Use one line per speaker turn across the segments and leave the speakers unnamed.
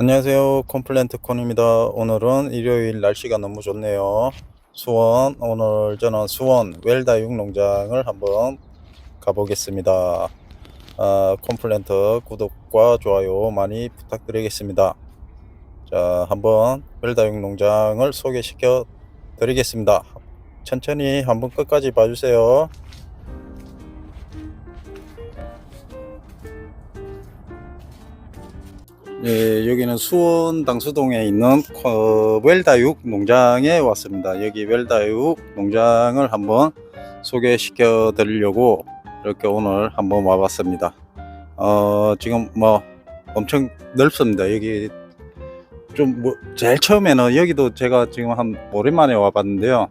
안녕하세요. 컴플랜트 콘입니다. 오늘은 일요일 날씨가 너무 좋네요. 수원, 오늘 저는 수원 웰다육 농장을 한번 가보겠습니다. 아, 컴플랜트 구독과 좋아요 많이 부탁드리겠습니다. 자, 한번 웰다육 농장을 소개시켜 드리겠습니다. 천천히 한번 끝까지 봐주세요. 예, 여기는 수원 당수동에 있는 어, 웰다육 농장에 왔습니다. 여기 웰다육 농장을 한번 소개시켜 드리려고 이렇게 오늘 한번 와봤습니다. 어, 지금 뭐 엄청 넓습니다. 여기 좀 뭐 제일 처음에는 여기도 제가 지금 한 오랜만에 와봤는데요.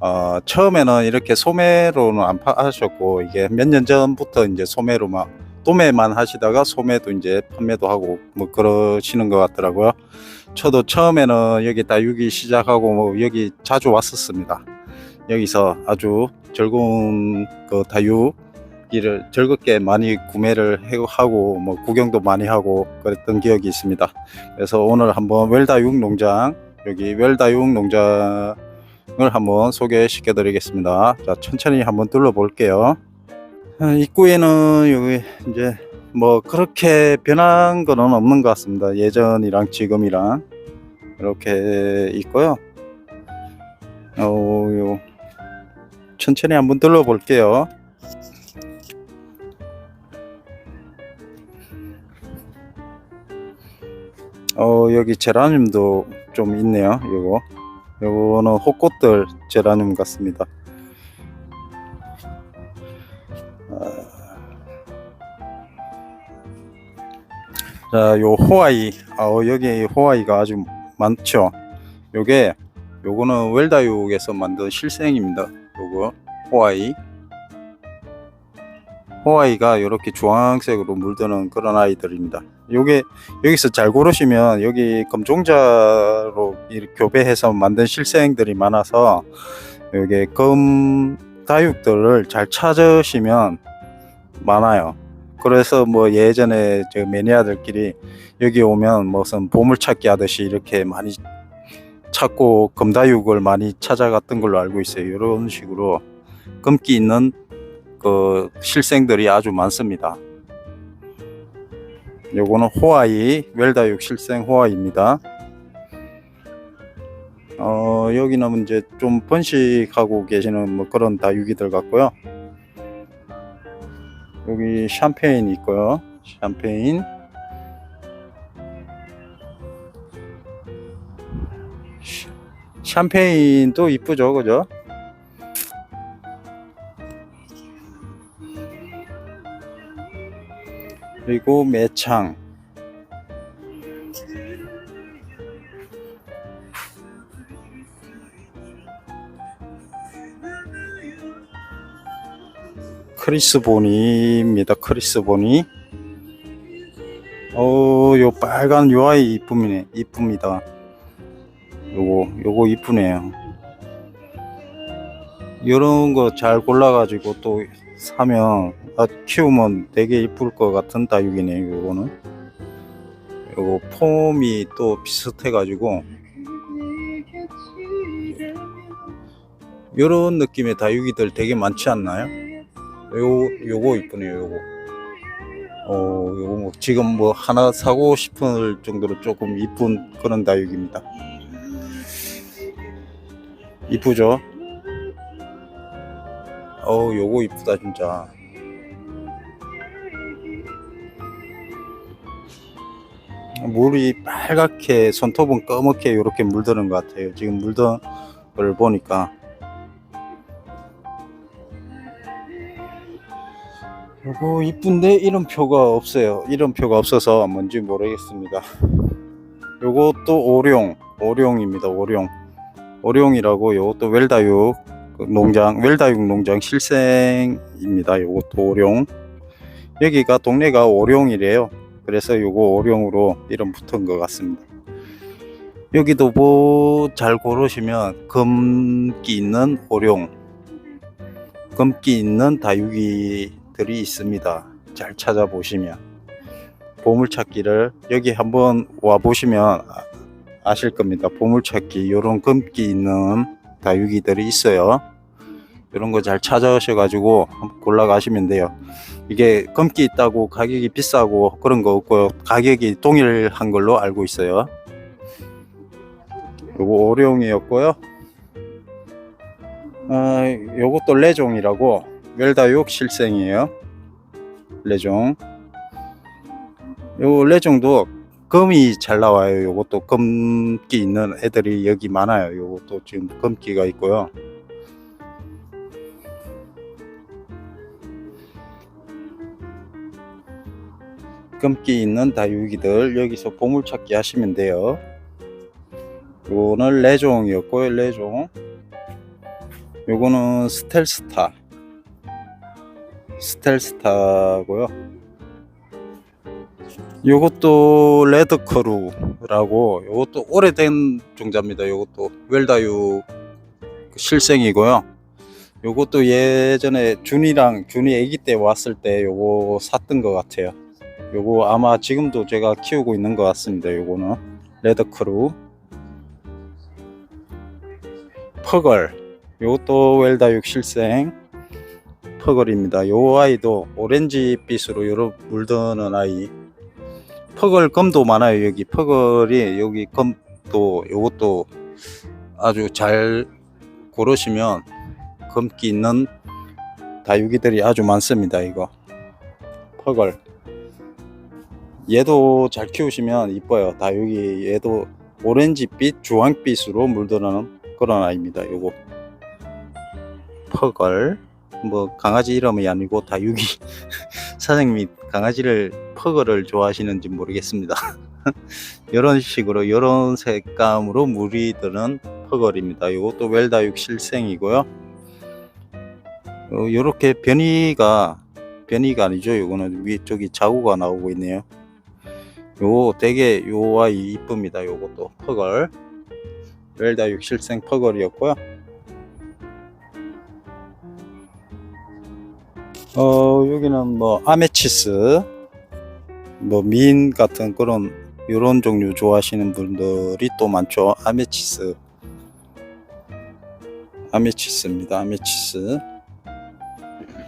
어, 처음에는 이렇게 소매로는 안 파셨고 이게 몇 년 전부터 이제 소매로 막 도매만 하시다가 소매도 이제 판매도 하고 뭐 그러시는 것 같더라고요. 저도 처음에는 여기 다육이 시작하고 뭐 여기 자주 왔었습니다. 여기서 아주 즐거운 그 다육이를 즐겁게 많이 구매를 해- 하고 뭐 구경도 많이 하고 그랬던 기억이 있습니다. 그래서 오늘 한번 웰다육 농장 여기 웰다육 농장을 한번 소개시켜 드리겠습니다. 자, 천천히 한번 둘러볼게요. 아, 입구에는 여기 이제 뭐 그렇게 변한 거는 없는 것 같습니다. 예전이랑 지금이랑 이렇게 있고요. 어, 요 천천히 한번 둘러볼게요. 어, 여기 제라늄도 좀 있네요. 요거. 요거는 호꽃들 제라늄 같습니다. 자, 요 호아이, 어, 여기 호아이가 아주 많죠. 요게, 요거는 웰다육에서 만든 실생입니다. 요거, 호아이. 호아이가 이렇게 주황색으로 물드는 그런 아이들입니다. 요게, 여기서 잘 고르시면, 여기 검종자로 교배해서 만든 실생들이 많아서, 요게 검 다육들을 잘 찾으시면 많아요. 그래서 뭐 예전에 저 매니아들끼리 여기 오면 무슨 보물찾기 하듯이 이렇게 많이 찾고 금다육을 많이 찾아갔던 걸로 알고 있어요. 이런 식으로 금기 있는 그 실생들이 아주 많습니다. 요거는 호아이 웰다육 실생 호아이입니다. 어 여기는 이제 좀 번식하고 계시는 뭐 그런 다육이들 같고요. 여기 샴페인 있고요. 샴페인. 시- 샴페인도 이쁘죠, 그죠? 그리고 매창. 크리스 보니입니다. 크리스 보니. 어, 요 빨간 요 아이 이쁨이네. 이쁩니다. 요거 요거 이쁘네요. 요런 거 잘 골라가지고 또 사면 아, 키우면 되게 이쁠 것 같은 다육이네요. 요거는. 요거 폼이 또 비슷해가지고 요런 느낌의 다육이들 되게 많지 않나요? 요 요거 이쁘네요 요거. 어 요거 뭐 지금 뭐 하나 사고 싶을 정도로 조금 이쁜 그런 다육입니다. 이쁘죠? 어 요거 이쁘다 진짜. 물이 빨갛게 손톱은 검게 이렇게 물드는 것 같아요. 지금 물든 걸 보니까 요거 이쁜데 이름표가 없어요. 이름표가 없어서 뭔지 모르겠습니다. 요것도 오룡, 오룡입니다. 오룡. 오룡이라고 요것도 웰다육 그 농장, 웰다육 농장 실생입니다. 요것도 오룡. 여기가 동네가 오룡이래요. 그래서 요거 오룡으로 이름 붙은 것 같습니다. 여기도 뭐 잘 고르시면 금기 있는 오룡, 금기 있는 다육이 들이 있습니다. 잘 찾아보시면 보물찾기를 여기 한번 와 보시면 아- 아실 겁니다. 보물찾기 요런 금기 있는 다육이들이 있어요. 이런 거 잘 찾아오셔 가지고 한번 골라가시면 돼요. 이게 금기 있다고 가격이 비싸고 그런 거 없고요. 가격이 동일한 걸로 알고 있어요. 요거 오룡이었고요. 아, 요것도 레종이라고 웰다육 실생이에요. 레종. 요 레종도 금이 잘 나와요. 요것도 금기 있는 애들이 여기 많아요. 요것도 지금 금기가 있고요. 금기 있는 다육이들 여기서 보물찾기 하시면 돼요. 요거는 레종이었고요. 레종. 요거는 스텔스타. 스텔스타고요. 요것도 레드크루라고 요것도 오래된 종자입니다. 요것도 웰다유 실생이고요. 요것도 예전에 준이랑 준이 아기 때 왔을 때 요거 샀던 것 같아요. 요거 아마 지금도 제가 키우고 있는 것 같습니다. 요거는 레드크루 퍼걸 요것도 웰다육 실생 퍼걸입니다. 요 아이도 오렌지빛으로 요런 물드는 아이 퍼걸 검도 많아요. 여기 퍼걸이 여기 검도 요것도 아주 잘 고르시면 검기 있는 다육이들이 아주 많습니다. 이거 퍼걸 얘도 잘 키우시면 이뻐요. 다육이 얘도 오렌지빛, 주황빛으로 물드는 그런 아이입니다. 요거 퍼걸 뭐 강아지 이름이 아니고 다육이 사장님이 강아지를 퍼거를 좋아하시는지 모르겠습니다. 이런 식으로 이런 색감으로 물이 드는 퍼걸입니다. 이것도 웰다육 실생이고요. 이렇게 변이가 변이가 아니죠. 이거는 위쪽이 자구가 나오고 있네요. 요 되게 요 아이 이쁩니다. 요것도 퍼걸 웰다육 실생 퍼걸이었고요. 어 여기는 뭐 아메치스 뭐 민 같은 그런 이런 종류 좋아하시는 분들이 또 많죠. 아메치스. 아메치스입니다. 아메치스.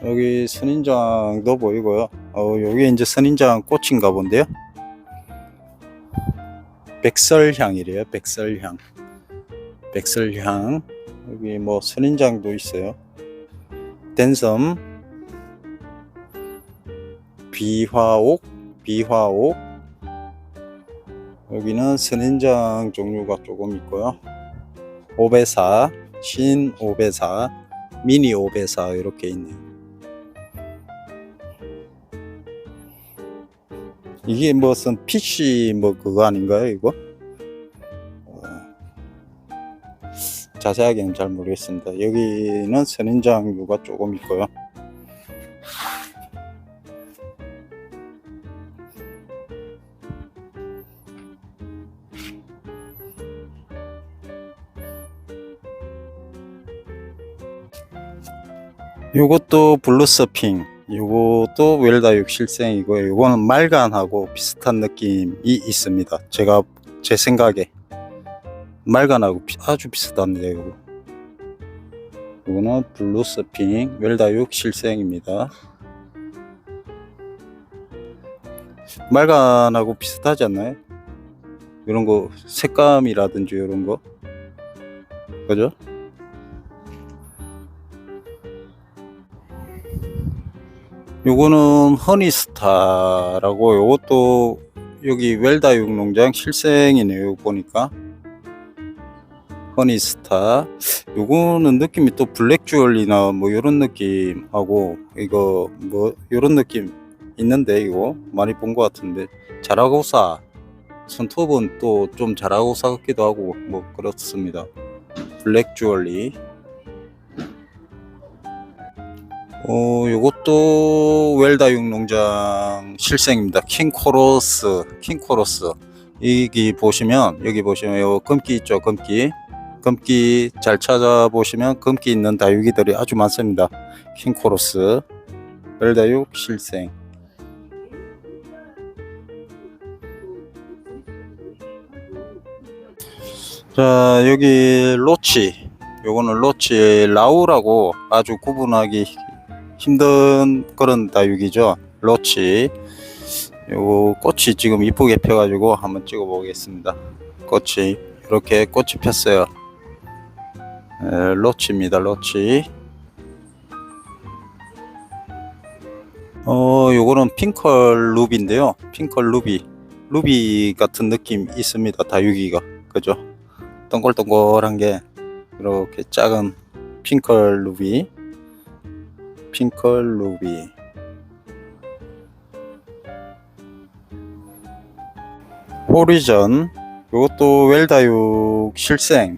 여기 선인장도 보이고요. 어 여기 이제 선인장 꽃인가 본데요. 백설향이래요. 백설향. 백설향. 여기 뭐 선인장도 있어요. 댄섬 비화옥, 비화옥. 여기는 선인장 종류가 조금 있고요. 오베사, 신 오베사, 미니 오베사 이렇게 있네요. 이게 무슨 PC 뭐 그거 아닌가요, 이거? 어, 자세하게는 잘 모르겠습니다. 여기는 선인장류가 조금 있고요. 요것도 블루서핑 요것도 웰다육 실생이고 요거는 말간하고 비슷한 느낌이 있습니다. 제가 제 생각에 말간하고 비- 아주 비슷한데 요거 요거는 블루서핑 웰다육 실생입니다. 말간하고 비슷하지 않나요? 이런 거 색감이라든지 이런 거? 그죠? 요거는 허니스타라고 요것도 여기 웰다육 농장 실생이네요 보니까. 허니스타. 요거는 느낌이 또 블랙 주얼리나 뭐 요런 느낌하고 이거 뭐 요런 느낌 있는데 이거 많이 본 것 같은데. 자라고사. 손톱은 또 좀 자라고사 같기도 하고 뭐 그렇습니다. 블랙 주얼리 어, 요것도 웰다육 농장 실생입니다. 킹코로스, 킹코로스. 여기 보시면, 여기 보시면 요 금기 있죠, 금기. 금기 잘 찾아보시면 금기 있는 다육이들이 아주 많습니다. 킹코로스, 웰다육 실생. 자, 여기 로치. 요거는 로치 라우라고 아주 구분하기 힘든 그런 다육이죠. 로치. 요거 꽃이 지금 이쁘게 펴가지고 한번 찍어 보겠습니다. 꽃이. 이렇게 꽃이 폈어요. 에, 로치입니다. 로치. 어, 요거는 핑컬 루비인데요. 핑컬 루비. 루비 같은 느낌 있습니다. 다육이가. 그죠? 동글동글한 게 이렇게 작은 핑컬 루비. 핑컬 루비. 호리전. 요것도 웰다육 실생.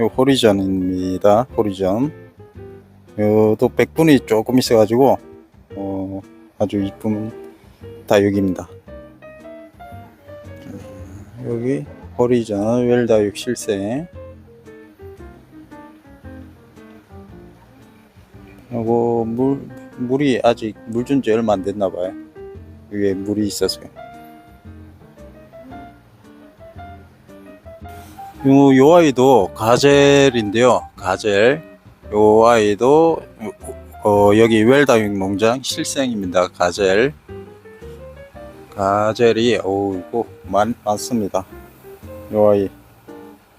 요 호리전입니다. 호리전. 요도 백분이 조금 있어 가지고 어, 아주 이쁜 다육입니다. 여기 호리전 웰다육 실생. 물 물이 아직 물 준 지 얼마 안 됐나 봐요. 위에 물이 있어서요. 요, 요 아이도 가젤인데요. 가젤. 요 아이도 어, 여기 웰다육 농장 실생입니다. 가젤. 가젤이 어우 이거 많, 많습니다. 요 아이.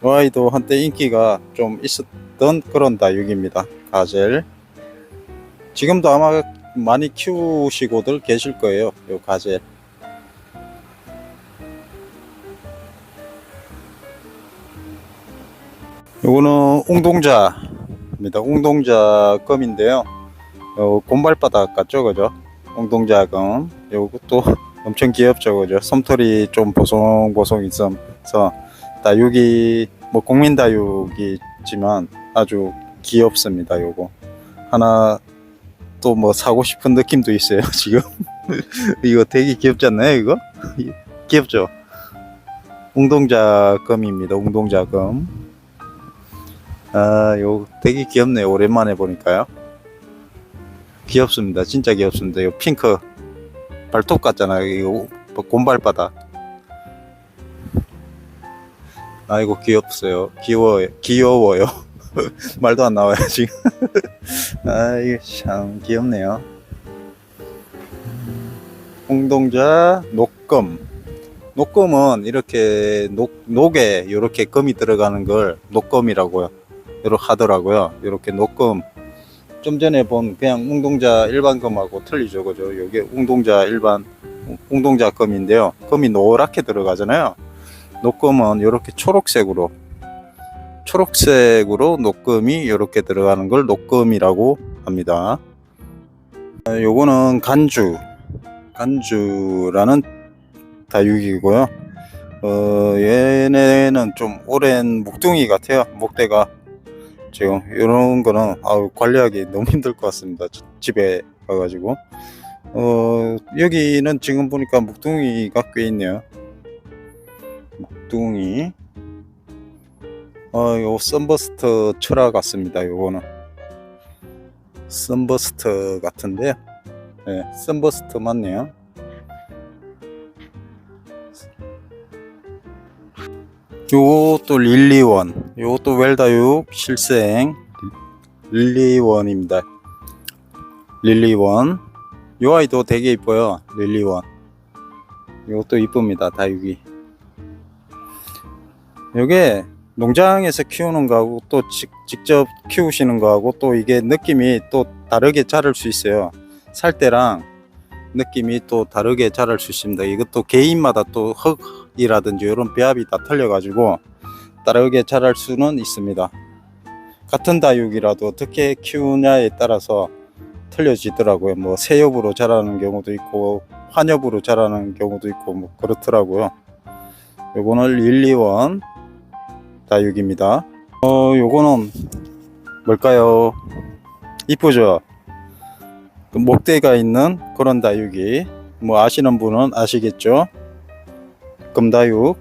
요 아이도 한때 인기가 좀 있었던 그런 다육입니다. 가젤. 지금도 아마 많이 키우시고들 계실 거예요. 요 가젤. 요거는 웅동자입니다. 웅동자 검인데요. 요 곰발바닥 같죠, 그죠? 웅동자 검. 요것도 엄청 귀엽죠, 그죠? 솜털이 좀 보송보송 있어서 다육이 뭐 국민 다육이지만 아주 귀엽습니다. 요거 하나 또 뭐 사고 싶은 느낌도 있어요. 지금 이거 되게 귀엽지 않나요? 이거 귀엽죠? 웅동자 검입니다. 웅동자 검. 아, 요 되게 귀엽네요. 오랜만에 보니까요. 귀엽습니다. 진짜 귀엽습니다. 요 핑크 발톱 같잖아요. 이거 곰발바닥. 아이고 귀엽어요. 귀여워요. 귀여워요. 말도 안 나와요 지금. 아 이게 참 귀엽네요. 홍동자 녹검. 녹검은 이렇게 녹 녹에 이렇게 검이 들어가는 걸 녹검이라고요. 이렇게 하더라고요. 이렇게 녹검. 좀 전에 본 그냥 웅동자 일반 검하고 틀리죠, 그죠? 여기 웅동자 일반 웅동자 검인데요. 검이 노랗게 들어가잖아요. 녹검은 이렇게 초록색으로 초록색으로 녹검이 이렇게 들어가는 걸 녹검이라고 합니다. 아, 요거는 간주 간주라는 다육이고요. 어, 얘네는 좀 오랜 목둥이 같아요. 목대가 지금 이런 거는 아우 관리하기 너무 힘들 것 같습니다. 지- 집에 가가지고 어, 여기는 지금 보니까 목둥이가 꽤 있네요. 목둥이 어, 요 썬버스터 철화 같습니다. 요거는 썬버스터 같은데요. 네, 썬버스터 맞네요. 요것도 릴리원, 요것도 웰다육 실생 릴리원입니다. 릴리원, 요 아이도 되게 이뻐요. 릴리원, 요것도 이쁩니다. 다육이. 요게 농장에서 키우는 거하고 또 직, 직접 키우시는 거하고 또 이게 느낌이 또 다르게 자랄 수 있어요. 살 때랑 느낌이 또 다르게 자랄 수 있습니다. 이것도 개인마다 또 흙이라든지 이런 배합이 다 틀려가지고 다르게 자랄 수는 있습니다. 같은 다육이라도 어떻게 키우냐에 따라서 틀려지더라고요. 뭐 새엽으로 자라는 경우도 있고 환엽으로 자라는 경우도 있고 뭐 그렇더라고요. 요거는 1, 2원 다육입니다. 어, 요거는 뭘까요? 이쁘죠? 그 목대가 있는 그런 다육이 뭐 아시는 분은 아시겠죠? 금다육.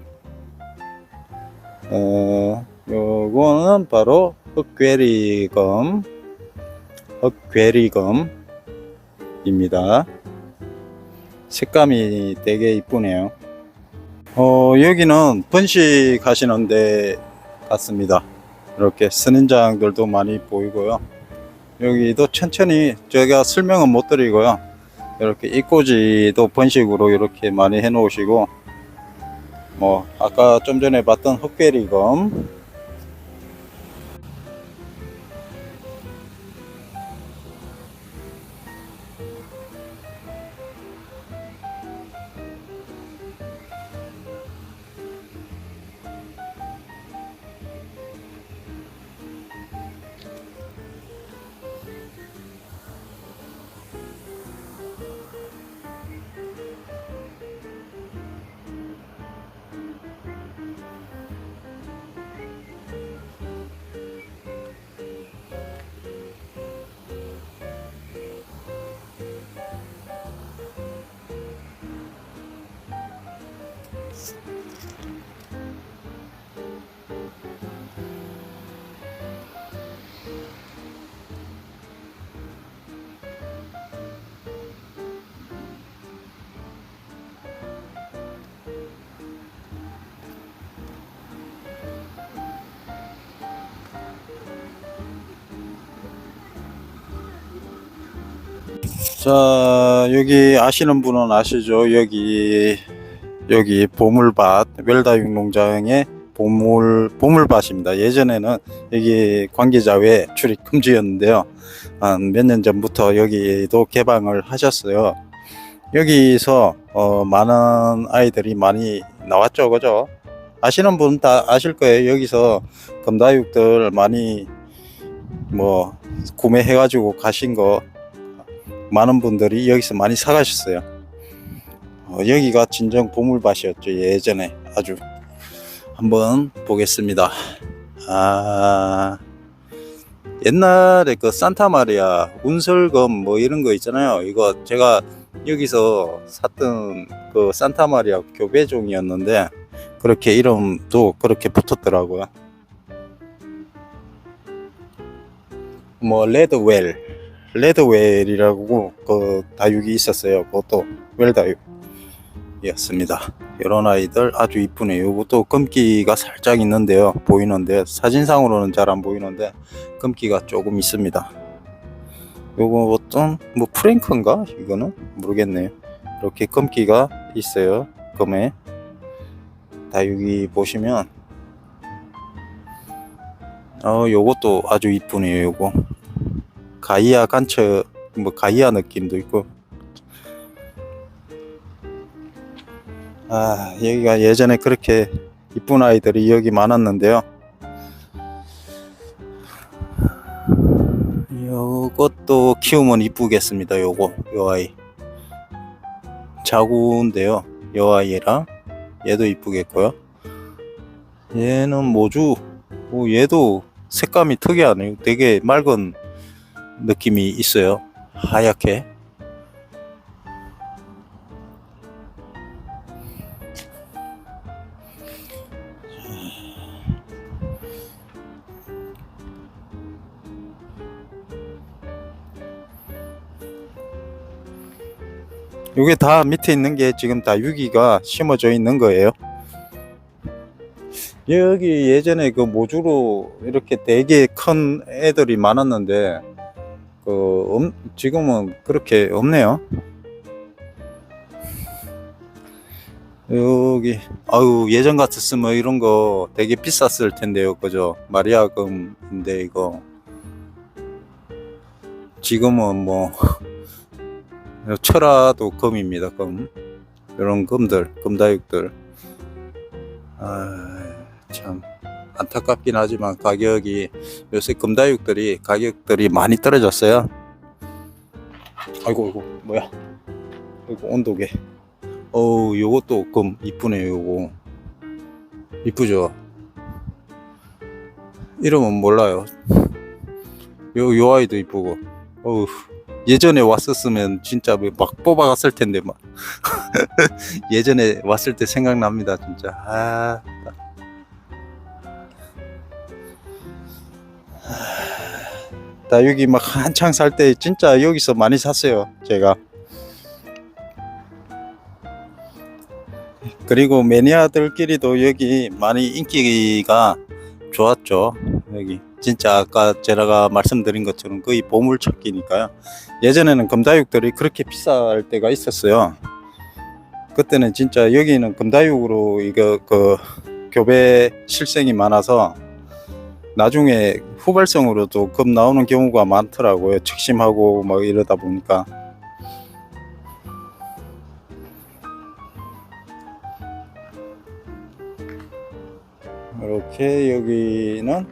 어, 요거는 바로 흑괴리검, 흑괴리검 입니다. 색감이 되게 이쁘네요. 어, 여기는 번식 하시는데 같습니다. 이렇게 선인장들도 많이 보이고요. 여기도 천천히 제가 설명은 못 드리고요. 이렇게 입꼬지도 번식으로 이렇게 많이 해 놓으시고 뭐 아까 좀 전에 봤던 흑베리검 자 여기 아시는 분은 아시죠? 여기 여기 보물밭 웰다육 농장의 보물 보물밭입니다. 예전에는 여기 관계자회 출입 금지였는데요. 한 몇 년 전부터 여기도 개방을 하셨어요. 여기서 어, 많은 아이들이 많이 나왔죠. 그죠? 아시는 분 다 아실 거예요. 여기서 검다육들 많이 뭐 구매해 가지고 가신 거 많은 분들이 여기서 많이 사가셨어요. 어, 여기가 진정 보물밭이었죠 예전에 아주 한번 보겠습니다. 아 옛날에 그 산타 마리아 운설검 뭐 이런 거 있잖아요. 이거 제가 여기서 샀던 그 산타 마리아 교배종이었는데 그렇게 이름도 그렇게 붙었더라고요. 뭐 레드웰 레드웰이라고 그 다육이 있었어요. 그것도 웰다육이었습니다. 이런 아이들 아주 이쁘네요. 이것도 금기가 살짝 있는데요. 보이는데 사진상으로는 잘 안 보이는데 금기가 조금 있습니다. 요거 어떤 뭐 프랭크인가 이거는 모르겠네요. 이렇게 금기가 있어요. 금에 다육이 보시면 어 요것도 아주 이쁘네요. 요거 가이아 간처 뭐 가이아 느낌도 있고. 아 여기가 예전에 그렇게 이쁜 아이들이 여기 많았는데요. 요것도 키우면 이쁘겠습니다 요거 요 아이. 자구인데요 요 아이랑 얘도 이쁘겠고요. 얘는 모주 오, 얘도 색감이 특이하네요. 되게 맑은 느낌이 있어요. 하얗게. 이게 다 밑에 있는 게 지금 다 유기가 심어져 있는 거예요. 여기 예전에 그 모주로 이렇게 되게 큰 애들이 많았는데 그 없- 지금은 그렇게 없네요. 여기 아유 예전 같았으면 이런 거 되게 비쌌을 텐데요, 그죠? 마리아금인데 이거. 지금은 뭐 철화도 금입니다, 금. 이런 금들, 금다육들. 아 참 안타깝긴 하지만 가격이 요새 금다육들이 가격들이 많이 떨어졌어요. 아이고 이거 뭐야? 이거 온도계. 어우 요것도 금 이쁘네요 요거. 이쁘죠? 이름은 몰라요. 요, 요 아이도 이쁘고. 어우 예전에 왔었으면 진짜 뭐막 뽑아갔을 텐데 막 예전에 왔을 때 생각납니다 진짜 아 나 여기 막 한창 살 때 진짜 여기서 많이 샀어요 제가 그리고 매니아들끼리도 여기 많이 인기가 좋았죠. 여기 진짜 아까 제가 말씀드린 것처럼 거의 보물 찾기니까요. 예전에는 금다육들이 그렇게 비쌀 때가 있었어요. 그때는 진짜 여기는 금다육으로 이거 그 교배 실생이 많아서 나중에 후발성으로도 금 나오는 경우가 많더라고요. 측심하고 막 이러다 보니까. 이렇게 여기는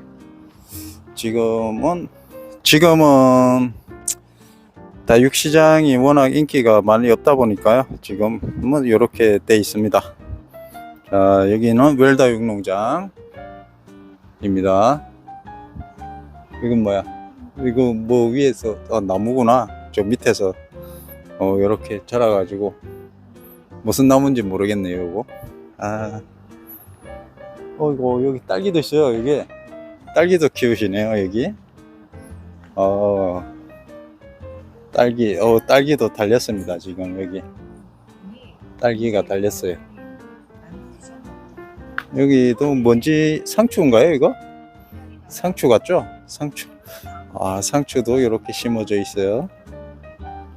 지금은 지금은 다육 시장이 워낙 인기가 많이 없다 보니까요. 지금은 이렇게 돼 있습니다. 자, 여기는 웰다육 농장입니다. 이건 뭐야? 이거 뭐 위에서 아, 나무구나. 저 밑에서 어 이렇게 자라 가지고 무슨 나무인지 모르겠네요. 이거. 아, 어이구 여기 딸기도 있어요. 여기 딸기도 키우시네요. 여기. 어 딸기 어 딸기도 달렸습니다. 지금 여기 딸기가 달렸어요. 여기도 뭔지 상추인가요? 이거? 상추 같죠? 상추. 아, 상추도 이렇게 심어져 있어요.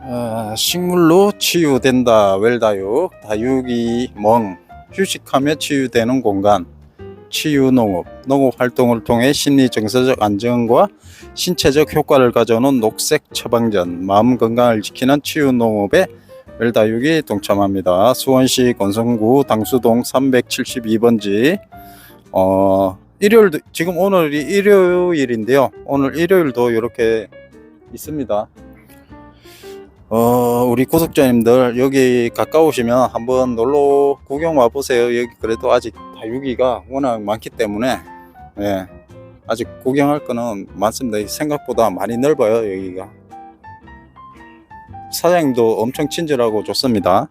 아, 식물로 치유된다. 웰다육. 다육이 멍. 휴식하며 치유되는 공간. 치유농업. 농업 활동을 통해 심리 정서적 안정과 신체적 효과를 가져오는 녹색 처방전. 마음 건강을 지키는 치유농업에 웰다육이 동참합니다. 수원시 건성구 당수동 372번지. 어, 일요일도 지금 오늘이 일요일인데요. 오늘 일요일도 이렇게 있습니다. 어, 우리 구독자님들 여기 가까우시면 한번 놀러 구경 와 보세요. 여기 그래도 아직 다육이가 워낙 많기 때문에 예. 아직 구경할 거는 많습니다. 생각보다 많이 넓어요, 여기가. 사장님도 엄청 친절하고 좋습니다.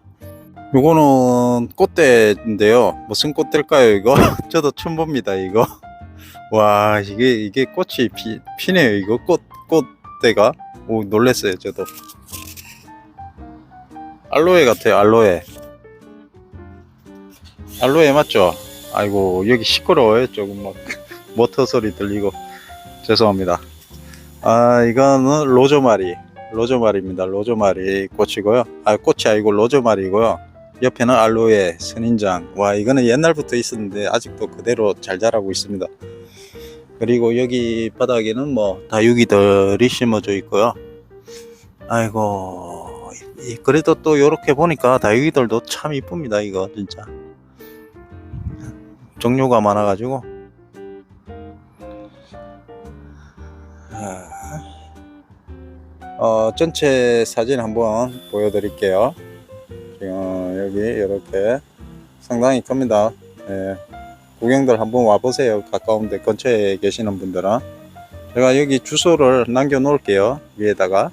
요거는 꽃대인데요. 무슨 꽃대일까요, 이거? 저도 처음 봅니다, 이거. 와, 이게, 이게 꽃이 피, 피네요, 이거. 꽃, 꽃대가. 오, 놀랬어요, 저도. 알로에 같아요, 알로에. 알로에 맞죠? 아이고, 여기 시끄러워요, 조금 막. 모터 소리 들리고. 죄송합니다. 아, 이거는 로조마리. 로조마리입니다. 로조마리 꽃이고요. 아, 꽃이 아니고 로조마리고요. 옆에는 알로에, 선인장. 와, 이거는 옛날부터 있었는데 아직도 그대로 잘 자라고 있습니다. 그리고 여기 바닥에는 뭐 다육이들이 심어져 있고요. 아이고, 이- 그래도 또 이렇게 보니까 다육이들도 참 이쁩니다. 이거 진짜. 종류가 많아가지고. 아. 어, 전체 사진 한번 보여드릴게요. 지금 여기 이렇게 상당히 큽니다. 예. 구경들 한번 와보세요. 가까운데 근처에 계시는 분들은. 제가 여기 주소를 남겨 놓을게요. 위에다가.